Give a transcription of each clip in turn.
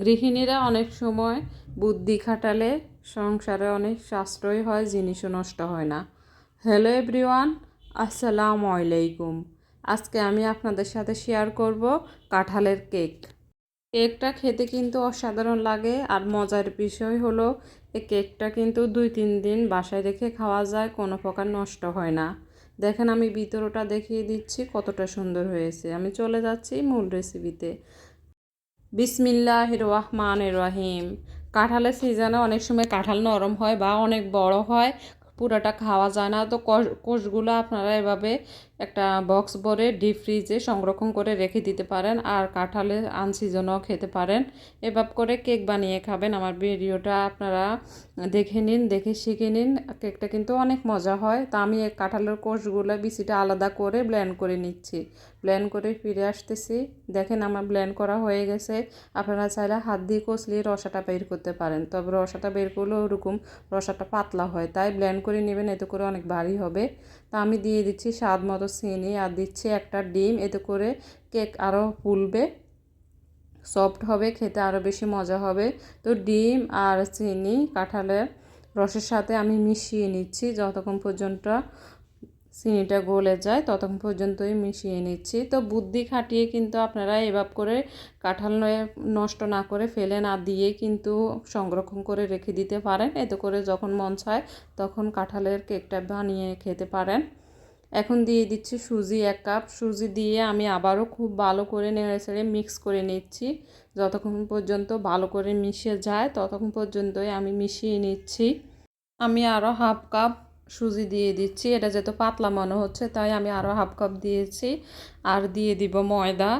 গৃহিণীরা অনেক সময় বুদ্ধি খাটালে সংসারে অনেক সাশ্রয় হয়, জিনিসও নষ্ট হয় না। হ্যালো এভরিওয়ান, আসসালামু আলাইকুম। আজকে আমি আপনাদের সাথে শেয়ার করব কাঁঠালের কেক। কেকটা খেতে কিন্তু অসাধারণ লাগে আর মজার বিষয় হলো এই কেকটা কিন্তু দুই তিন দিন বাসায় রেখে খাওয়া যায়, কোনো প্রকার নষ্ট হয় না। দেখেন আমি ভিতরটা দেখিয়ে দিচ্ছি কতটা সুন্দর হয়েছে। আমি চলে যাচ্ছি মূল রেসিপিতে বিসমিল্লাহ রহমান রহিম কাঁঠালের সিজনে অনেক সময় কাঁঠাল নরম হয় বা অনেক বড় হয়, পুরোটা খাওয়া যায় না। তো কোষগুলো আপনারা এভাবে একটা বক্স ভরে ডিপ ফ্রিজে সংরক্ষণ করে রেখে দিতে পারেন আর কাঁঠালে আনসিজনও খেতে পারেন। এভাবে করে কেক বানিয়ে খাবেন। আমার ভিডিওটা আপনারা দেখে নিন, দেখে শিখে নিন। কেকটা কিন্তু অনেক মজা হয়। তা আমি কাঁঠালের কোষগুলো বিচিটা আলাদা করে ব্ল্যান্ড করে নিচ্ছি। ব্লেন্ড করে ফিরে আসতেছি। দেখেন আমার ব্ল্যান্ড করা হয়ে গেছে। আপনারা চাইলে হাত দিয়ে কষলিয়ে রসাটা বের করতে পারেন। তবে রসাটা বের করলে ওরকম রসাটা পাতলা হয়। তাই ব্ল্যান্ড করে নেবেন, এতে করে অনেক ভারী হবে। তা আমি দিয়ে দিচ্ছি স্বাদ মতো চিনি আর দিচ্ছি একটা ডিম। এতে করে কেক আরও ফুলবে, সফট হবে, খেতে আরও বেশি মজা হবে। তো ডিম আর চিনি কাঁঠালের রসের সাথে আমি মিশিয়ে নিচ্ছি যতক্ষণ পর্যন্ত চিনিটা গলে যায়, ততক্ষণ পর্যন্তই মিশিয়ে নিচ্ছি। তো বুদ্ধি খাটিয়ে কিন্তু আপনারা এভাব করে কাঁঠাল নষ্ট না করে ফেলে না দিয়ে কিন্তু সংরক্ষণ করে রেখে দিতে পারেন। এতে করে যখন মন চায় তখন কাঁঠালের কেকটা বানিয়ে খেতে পারেন। এখন দিয়ে দিচ্ছি সুজি এক কাপ। সুজি দিয়ে আমি আবারও খুব ভালো করে নেড়ে ছেড়ে মিক্স করে নিচ্ছি। যতক্ষণ পর্যন্ত ভালো করে মিশে যায়, ততক্ষণ পর্যন্তই আমি মিশিয়ে নিচ্ছি। আমি আরও হাফ কাপ সুজি দিয়ে দিচ্ছি। এটা যেহেতু পাতলা মনে হচ্ছে, তাই আমি আরও হাফ কাপ দিয়েছি। আর দিয়ে দিব ময়দা।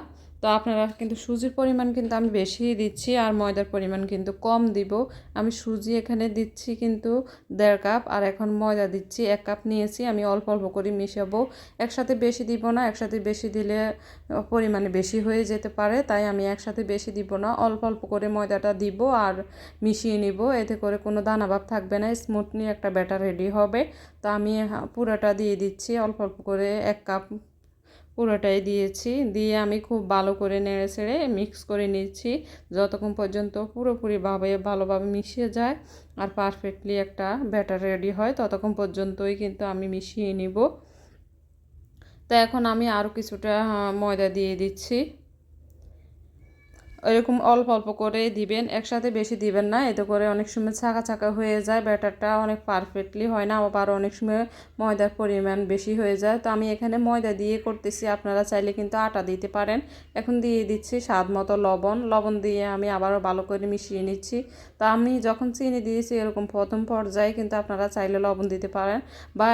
তো আপনারা কিন্তু সুজির পরিমাণ কিন্তু আমি বেশি দিচ্ছি আর ময়দার পরিমাণ কিন্তু কম দিব। আমি সুজি এখানে দিচ্ছি কিন্তু দেড় কাপ আর এখন ময়দা দিচ্ছি এক কাপ নিয়েছি। আমি অল্প অল্প করে মিশাবো। একসাথে বেশি দিব না, একসাথে বেশি দিলে পরিমাণে বেশি হয়ে যেতে পারে। তাই আমি একসাথে বেশি দিব না, অল্প অল্প করে ময়দাটা দিব আর মিশিয়ে নিব। এতে করে কোনো দানাভাব থাকবে না, স্মুথলি একটা ব্যাটার রেডি হবে। তো আমি পুরোটা দিয়ে দিচ্ছি, অল্প অল্প করে এক কাপ পুরোটাই দিয়েছি। দিয়ে আমি খুব ভালো করে নেড়ে ছেড়ে মিক্স করে নিচ্ছি। যতক্ষণ পর্যন্ত পুরোপুরিভাবে ভালোভাবে মিশিয়ে যায় আর পারফেক্টলি একটা ব্যাটার রেডি হয়, ততক্ষণ পর্যন্তই কিন্তু আমি মিশিয়ে নিব। তো এখন আমি আরও কিছুটা ময়দা দিয়ে দিচ্ছি। এরকম অল্প অল্প করে দিবেন, একসাথে বেশি দিবেন না। এতে করে অনেক সময় ছাকা ছাকা হয়ে যায়, ব্যাটারটা অনেক পারফেক্টলি হয় না, আবার অনেক সময় ময়দার পরিমাণ বেশি হয়ে যায়। তো আমি এখানে ময়দা দিয়ে করতেছি, আপনারা চাইলে কিন্তু আটা দিতে পারেন। এখন দিয়ে দিচ্ছি স্বাদ মতো লবণ। লবণ দিয়ে আমি আবারও ভালো করে মিশিয়ে নিচ্ছি। তো আমি যখন চিনি দিয়েছি, এরকম প্রথম পর্যায়ে কিন্তু আপনারা চাইলে লবণ দিতে পারেন, বা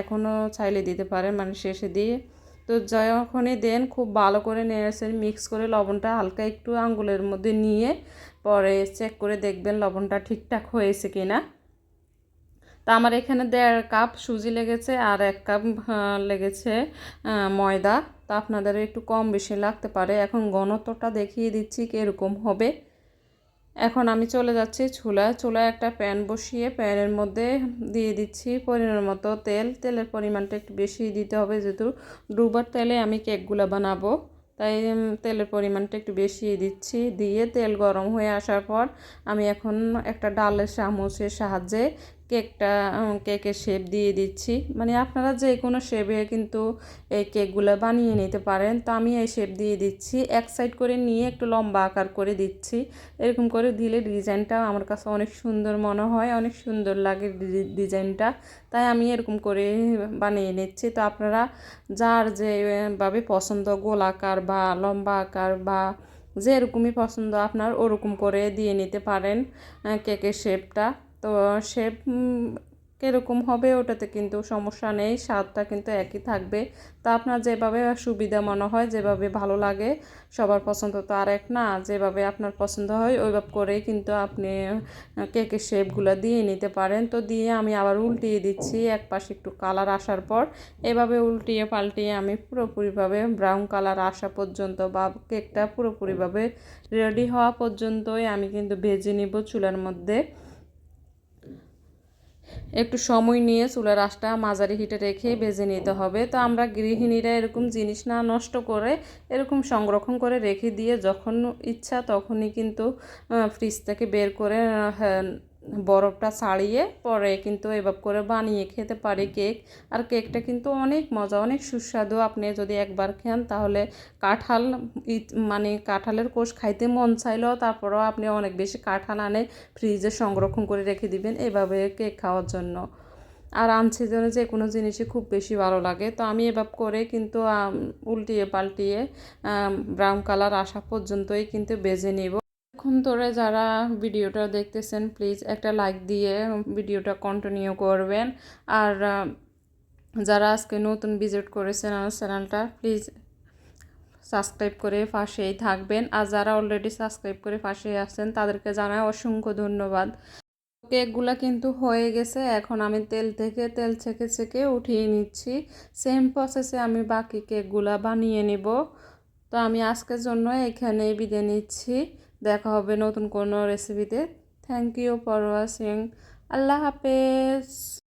এখনও চাইলে দিতে পারেন মানে শেষে দিয়ে। তো যখনই দেন। খুব ভালো করে নেড়েছেন মিক্স করে লবণটা হালকা একটু আঙ্গুলের মধ্যে নিয়ে পরে চেক করে দেখবেন লবণটা ঠিকঠাক হয়েছে কি না তা আমার এখানে দেড় কাপ সুজি লেগেছে আর এক কাপ লেগেছে ময়দা। তা আপনাদের একটু কম বেশি লাগতে পারে। এখন ঘনত্বটা দেখিয়ে দিচ্ছি কীরকম হবে। এখন আমি চলে যাচ্ছি চুলা। চুলায় একটা প্যান বসিয়ে প্যানের মধ্যে দিয়ে দিচ্ছি পরিমাণ মতো তেল। তেলের পরিমাণটা একটু বেশি দিতে হবে যেহেতু ডুবার তেলে আমি কেকগুলো বানাবো। তাই তেলের পরিমাণটা একটু বেশি দিচ্ছি। দিয়ে তেল গরম হয়ে আসার পর আমি এখন একটা ডালের চামচের সাহায্যে কেকটা কেকের শেপ দিয়ে দিচ্ছি। মানে আপনারা যে কোনো শেপে কিন্তু এই কেকগুলো বানিয়ে নিতে পারেন। তো আমি এই শেপ দিয়ে দিচ্ছি। এক সাইড করে নিয়ে একটু লম্বা আকার করে দিচ্ছি। এরকম করে দিলে ডিজাইনটা আমার কাছে অনেক সুন্দর মনে হয়, অনেক সুন্দর লাগে ডিজাইনটা। তাই আমি এরকম করে বানিয়ে নিচ্ছি। তো আপনারা যার যেভাবে পছন্দ গোল আকার বা লম্বা আকার বা যেরকমই পছন্দ আপনার, ওরকম করে দিয়ে নিতে পারেন কেকের শেপটা তো শেপ কীরকম হবে ওটাতে কিন্তু সমস্যা নেই, স্বাদটা কিন্তু একই থাকবে। তা আপনার যেভাবে সুবিধা মনে হয়, যেভাবে ভালো লাগে, সবার পছন্দ তো আর এক না, যেভাবে আপনার পছন্দ হয়, ওইভাবে করেই কিন্তু আপনি কেকের শেপগুলো দিয়ে নিতে পারেন। তো দিয়ে আমি আবার উল্টিয়ে দিচ্ছি এক পাশে একটু কালার আসার পর। এভাবে উল্টিয়ে পাল্টিয়ে আমি পুরোপুরিভাবে ব্রাউন কালার আসা পর্যন্ত বা কেকটা পুরোপুরিভাবে রেডি হওয়া পর্যন্তই আমি কিন্তু ভেজে নিব চুলার মধ্যে। একটু সময় নিয়ে চুলার আঁচটা মাঝারি হিটে রেখে ভেজে নিতে হবে। তো আমরা গৃহিণীরা এরকম জিনিস না নষ্ট করে এরকম সংরক্ষণ করে রেখে দিয়ে যখন ইচ্ছা তখনই কিন্তু ফ্রিজ থেকে বের করে হ্যাঁ, বরফটা ছাড়িয়ে পরে কিন্তু এভাবে করে বানিয়ে খেতে পারি কেক। আর কেকটা কিন্তু অনেক মজা, অনেক সুস্বাদু। আপনি যদি একবার খান তাহলে কাঁঠাল মানে কাঁঠালের কোষ খাইতে মন চাইলেও তারপরেও আপনি অনেক বেশি কাঁঠাল আনে ফ্রিজে সংরক্ষণ করে রেখে দিবেন এভাবে কেক খাওয়ার জন্য। আর আনসিজনে যে কোনো জিনিসই খুব বেশি ভালো লাগে। তো আমি এভাবে করে কিন্তু উল্টিয়ে পাল্টিয়ে ব্রাউন কালার আসা পর্যন্তই কিন্তু বেজে নিব। এখন ধরে যারা ভিডিওটা দেখতেছেন প্লিজ একটা লাইক দিয়ে ভিডিওটা কন্টিনিউ করবেন। আর যারা আজকে নতুন ভিজিট করেছেন আমার চ্যানেলটা প্লিজ সাবস্ক্রাইব করে পাশেই থাকবেন। আর যারা অলরেডি সাবস্ক্রাইব করে পাশে আছেন, তাদেরকে জানাই অসংখ্য ধন্যবাদ। কেকগুলো কিন্তু হয়ে গেছে, এখন আমি তেল থেকে, তেল ছেঁকে ছেঁকে উঠিয়ে নিচ্ছি। সেম প্রসেসে আমি বাকি কেকগুলা বানিয়ে নেব। তো আমি আজকের জন্য এখানেই বিদায় নিচ্ছি। দেখা হবে নতুন কোনো রেসিপিতে থ্যাংক ইউ ফর ওয়াচিং আল্লাহ হাফেজ।